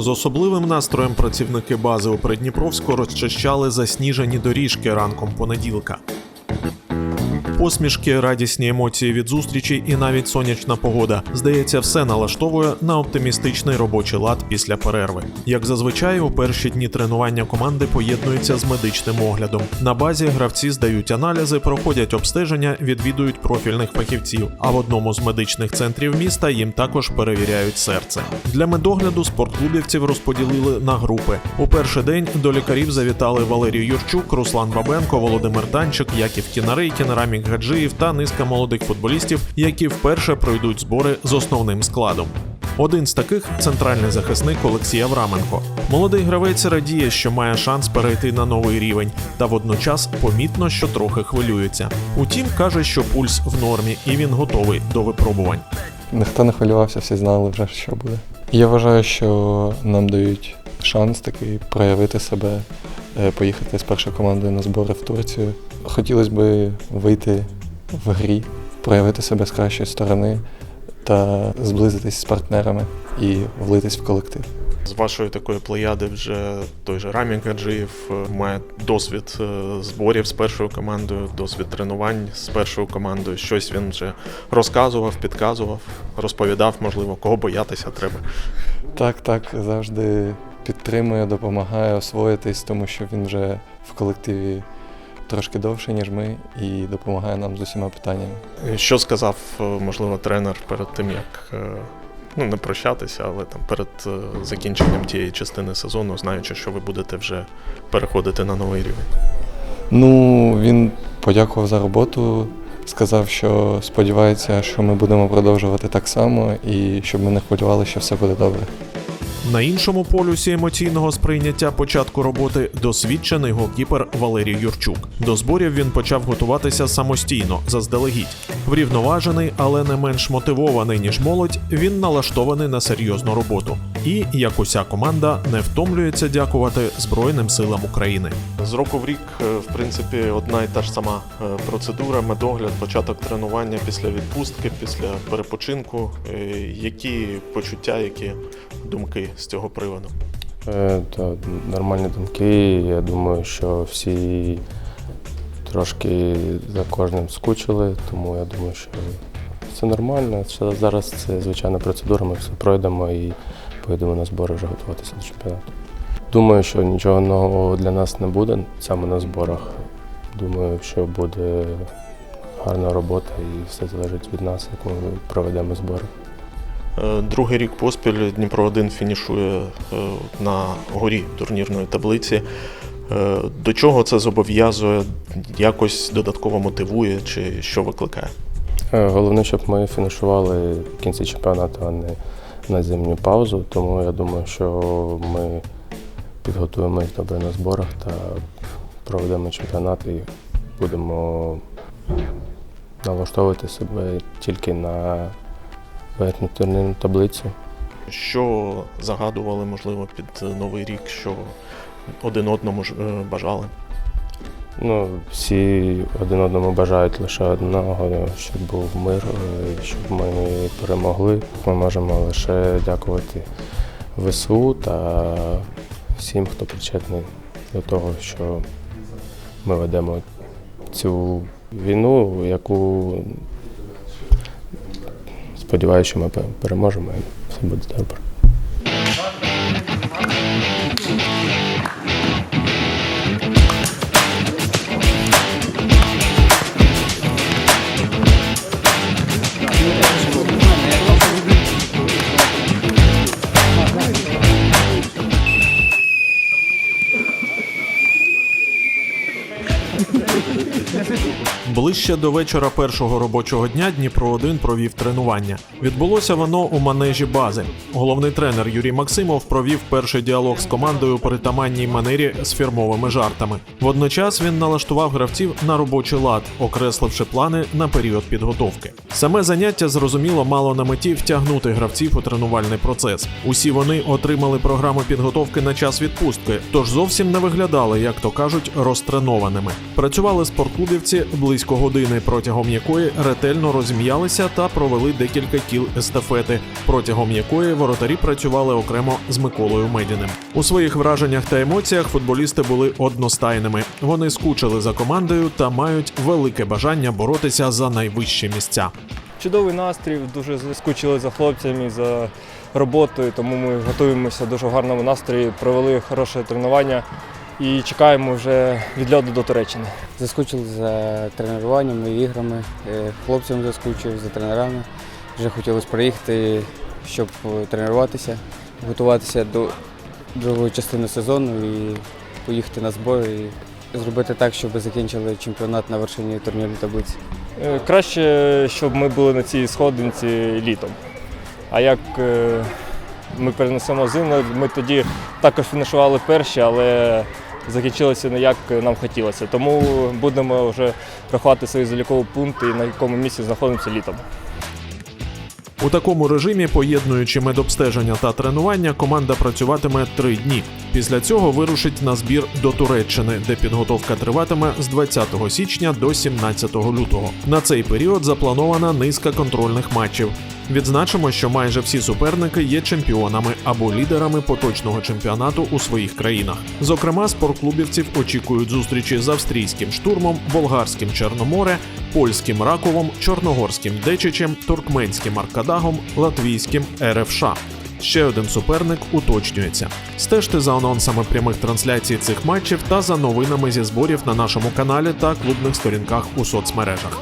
З особливим настроєм працівники бази у Придніпровську розчищали засніжені доріжки ранком понеділка. Посмішки, радісні емоції від зустрічі і навіть сонячна погода. Здається, все налаштовує на оптимістичний робочий лад після перерви. Як зазвичай, у перші дні тренування команди поєднуються з медичним оглядом. На базі гравці здають аналізи, проходять обстеження, відвідують профільних фахівців. А в одному з медичних центрів міста їм також перевіряють серце. Для медогляду спортклубівців розподілили на групи. У перший день до лікарів завітали Валерій Юрчук, Руслан Бабенко, Володимир Данчик, Яків Кінарейкін, Рамік Гаджиїв та низка молодих футболістів, які вперше пройдуть збори з основним складом. Один з таких центральний захисник Олексій Авраменко. Молодий гравець радіє, що має шанс перейти на новий рівень, та водночас помітно, що трохи хвилюється. Утім, каже, що пульс в нормі і він готовий до випробувань. Ніхто не хвилювався, всі знали вже, що буде. Я вважаю, що нам дають шанс такий проявити себе, поїхати з першою командою на збори в Турцію. Хотілося б вийти в грі, проявити себе з кращої сторони та зблизитись з партнерами і влитись в колектив. З вашої такої плеяди вже той же Рамік Гаджиєв е, має досвід е, зборів з першою командою, досвід тренувань з першою командою. Щось він вже розказував, підказував, розповідав, можливо, кого боятися треба. Так, так, завжди підтримує, допомагає освоїтись, тому що він вже в колективі трошки довше, ніж ми, і допомагає нам з усіма питаннями. Що сказав, е, можливо, тренер перед тим, як е, ну не прощатися, але там перед е, закінченням тієї частини сезону, знаючи, що ви будете вже переходити на новий рівень. Ну, він подякував за роботу, сказав, що сподівається, що ми будемо продовжувати так само і щоб ми не хвилювали, що все буде добре. На іншому полюсі емоційного сприйняття початку роботи досвідчений голкіпер Валерій Юрчук. До зборів він почав готуватися самостійно, заздалегідь. Врівноважений, але не менш мотивований ніж молодь, він налаштований на серйозну роботу. І, як уся команда, не втомлюється дякувати Збройним силам України. З року в рік, е, в принципі, одна і та ж сама е, процедура, медогляд, початок тренування після відпустки, після перепочинку. Е, Які почуття, які думки з цього приводу? Е, нормальні думки. Я думаю, що всі трошки за кожним скучили, тому я думаю, що все нормально. Це зараз це звичайна процедура, ми все пройдемо і поїдемо на збори вже готуватися до чемпіонату. Думаю, що нічого нового для нас не буде саме на зборах. Думаю, що буде гарна робота і все залежить від нас, як ми проведемо збори. Е, Другий рік поспіль Дніпро 1 фінішує е, на горі турнірної таблиці. Е, До чого це зобов'язує, якось додатково мотивує чи що викликає? Головне, щоб ми фінішували в кінці чемпіонату, а не на зимню паузу. Тому я думаю, що ми підготуємо їх добре на зборах та проведемо чемпіонат і будемо налаштовувати себе тільки на турнірну таблицю. Що загадували, можливо, під новий рік, що один одному ж, е, бажали? Ну, всі один одному бажають лише одного, щоб був мир, е, щоб ми перемогли. Ми можемо лише дякувати ВСУ та всім, хто причетний до того, що ми ведемо цю війну, яку сподіваюся, що ми пе- переможемо і все буде добре. Ближче до вечора першого робочого дня Дніпро 1 провів тренування. Відбулося воно у манежі бази. Головний тренер Юрій Максимов провів перший діалог з командою у притаманній манері з фірмовими жартами. Водночас він налаштував гравців на робочий лад, окресливши плани на період підготовки. Саме заняття зрозуміло мало на меті втягнути гравців у тренувальний процес. Усі вони отримали програму підготовки на час відпустки, тож зовсім не виглядали, як то кажуть, розтренованими. Працювали спортклубівці близько години, протягом якої ретельно розім'ялися та провели декілька кіл естафети, протягом якої воротарі працювали окремо з Миколою Медіним. У своїх враженнях та емоціях футболісти були одностайними. Вони скучили за командою та мають велике бажання боротися за найвищі місця. Чудовий настрій, дуже скучили за хлопцями, за роботою, тому ми готуємося дуже гарному настрої, провели хороше тренування і чекаємо вже відльоту до Туреччини. Заскучили за тренуваннями, іграми, е, хлопцям заскучив, за тренерами. Вже хотілося приїхати, щоб тренуватися, готуватися до другої частини сезону і поїхати на збори і зробити так, щоб закінчили чемпіонат на вершині турнірної таблиці. Е, Краще, щоб ми були на цій сходинці літом. А як е, ми перенесемо зиму, ми тоді також фінішували перші, але закінчилося не як нам хотілося. Тому будемо вже рахувати свої залікові пункти і на якому місці знаходимося літом. У такому режимі, поєднуючи медобстеження та тренування, команда працюватиме три дні. Після цього вирушить на збір до Туреччини, де підготовка триватиме з 20 січня до 17 лютого. На цей період запланована низка контрольних матчів. Відзначимо, що майже всі суперники є чемпіонами або лідерами поточного чемпіонату у своїх країнах. Зокрема, спортклубівців очікують зустрічі з австрійським штурмом, болгарським Чорноморе, польським Раковом, чорногорським Дечичем, туркменським Аркадагом, латвійським РФШ. Ще один суперник уточнюється. Стежте за анонсами прямих трансляцій цих матчів та за новинами зі зборів на нашому каналі та клубних сторінках у соцмережах.